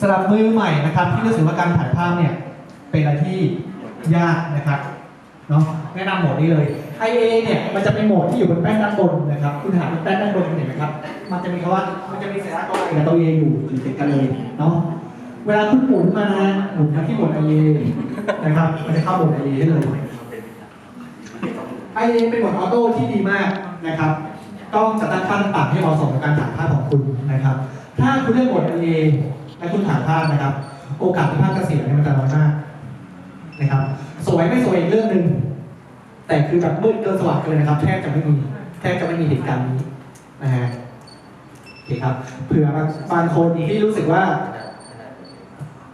สำหรับมือใหม่นะครับที่รู้สึกว่าการถ่ายภาพเนี่ยเป็นอะไรที่ยากนะครับเนาะแนะนำโหมดนี้เลย IA เนี่ยมันจะเป็นโหมดที่อยู่บนแป้นด้านบนนะครับ คุณหาบนแป้นด้านบนเห็นไหมครับ มันจะมีคำว่ามันจะมีสัญลักษณ์ตัว I กับตัว A อยู่อยู่ติดกันเลยเนาะเวลาคุณหมุนมานะหมุนมาที่โหมด IA นะครับมันจะเข้าโหมด IA ได้เลย IA เป็นโหมดออโต้ที่ดีมากนะครับกล้องจะตั้งค่าต่างๆให้เหมาะสมกับการถ่ายภาพของคุณนะครับ ถ้าคุณเลือกโหมด IA และคุณถ่ายภาพนะครับ โอกาสที่ภาพจะเสียเนี่ยมันจะน้อยมากนะครับ สวยไม่สวยอีกเรื่องหนึ่งแต่คือแบบมืดเกินสว่างเกินนะครับ แทบจะไม่มีแทบจะไม่มีเหตุการณ์นี้นะฮะโอเคครับเผื่อบางคนที่รู้สึกว่า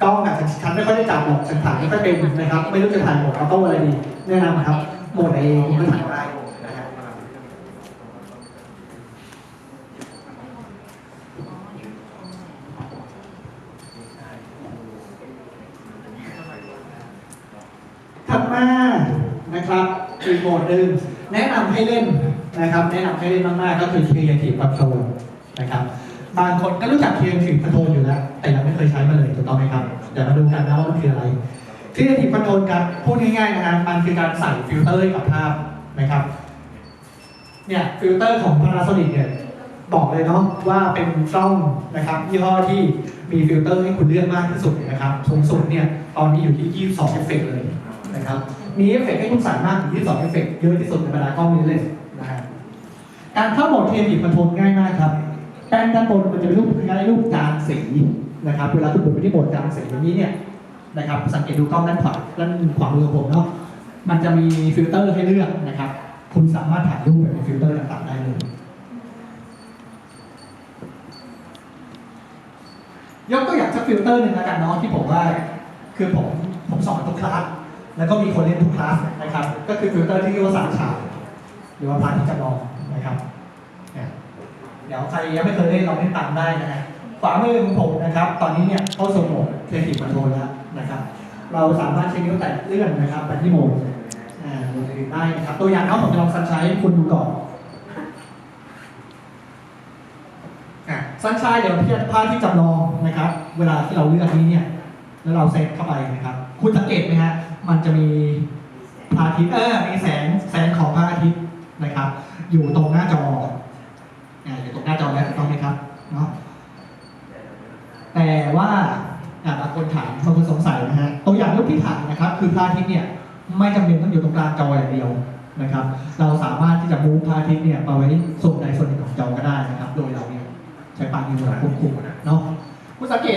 กล้องอะฉันฉันไม่ค่อยได้จับหรอกฉันถ่ายไม่ค่อยเป็นนะครับ ไม่รู้จะถ่ายหมดออโต้องอะไรดีแนะนำครับหมด IA คุณก็ถ่ายได้นะฮะ ถัดมา นะครับอีกโหมดหนึ่งแนะนำให้เล่นนะครับแนะนำให้เล่นมากๆก็คือ Creative Control นะครับบางคนก็รู้จัก Creative Control อยู่แล้ว แต่ยังไม่เคยใช้มาเลยถูกต้องไหมครับเดี๋ยวมาดูกันนะว่ามันคืออะไร Creative Control ครับพูดง่ายๆนะครับมันคือการใส่ฟิลเตอร์กับภาพนะครับเนี่ยฟิลเตอร์ของ Panasonic เนี่ยบอกเลยเนาะว่าเป็นกล้องนะครับยี่ห้อที่มีฟิลเตอร์ให้คุณเลือกมากที่สุดนะครับสูงสุดเนี่ยตอนนี้อยู่ที่ 22เอฟเฟกต์เลยนะครับ มีเอฟเฟกต์ให้คุณใส่มากถึง22เอฟเฟกต์เยอะที่สุดในบรรดากล้องนี้เลยนะฮะการเข้าโหมด Creative Control ง่ายมากครับแป้นด้านบนมันจะเป็นรูปคล้ายรูปจานสีนะครับ เวลาคุณหมุนไปที่โหมดจานสีอย่างนี้เนี่ยนะครับ สังเกตดูกล้องด้านขวาด้านขวามือผมเนาะมันจะมีฟิลเตอร์ให้เลือกนะครับ คุณสามารถถ่ายรูปแบบฟิลเตอร์ต่างๆได้เลยยกตัวอย่างสักฟิลเตอร์หนึ่งแล้วกันเนาะที่ผมว่า คือผมผมสอนทุกคลาส แล้วก็มีคนเรียนทุกคลาสนะครับ ก็คือฟิลเตอร์ที่เรียกว่าสามฉากหรือว่าพาร์ทที่จำลองนะครับเนี่ยเดี๋ยวใครยังไม่เคยเล่นลองเล่นตามได้นะฮะขวามือของผมนะครับ ตอนนี้เนี่ยเข้าสู่โหมดเทคนิคคอนโทรลแล้วนะครับ เราสามารถใช้นิ้วแตะเลื่อนนะครับไปที่โหมดอ่าโหมดอื่นได้นะครับ ตัวอย่างเนาะผมจะลองซันใช้ให้คุณดูก่อนอะสันชายเดี๋ยวพี่ภาพที่จำลองนะครับ เวลาที่เราเลือกนี้เนี่ย แล้วเราเซตเข้าไปนะครับ คุณสังเกตไหมฮะ มันจะมีพระอาทิตย์เออมีแสงแสงของพระอาทิตย์นะครับ อยู่ตรงหน้าจออ่อยู่ตรงหน้าจอแล้วต้องไหมครับเนาะแต่ว่าบางคนถามบางคนสงสัยนะฮะตัวอย่างรูปที่ถ่ายนะครับ คือพระอาทิตย์เนี่ยไม่จำเป็นต้องอยู่ตรงกลางจออย่างเดียวนะครับ เราสามารถที่จะมูฟพระอาทิตย์เนี่ยมาไว้ส่วนใดส่วนหนึ่งของจอก็ได้นะครับ โดยเราเนี่ยใช้ปากนิ้วเราควบคุมเนาะคุณสังเกต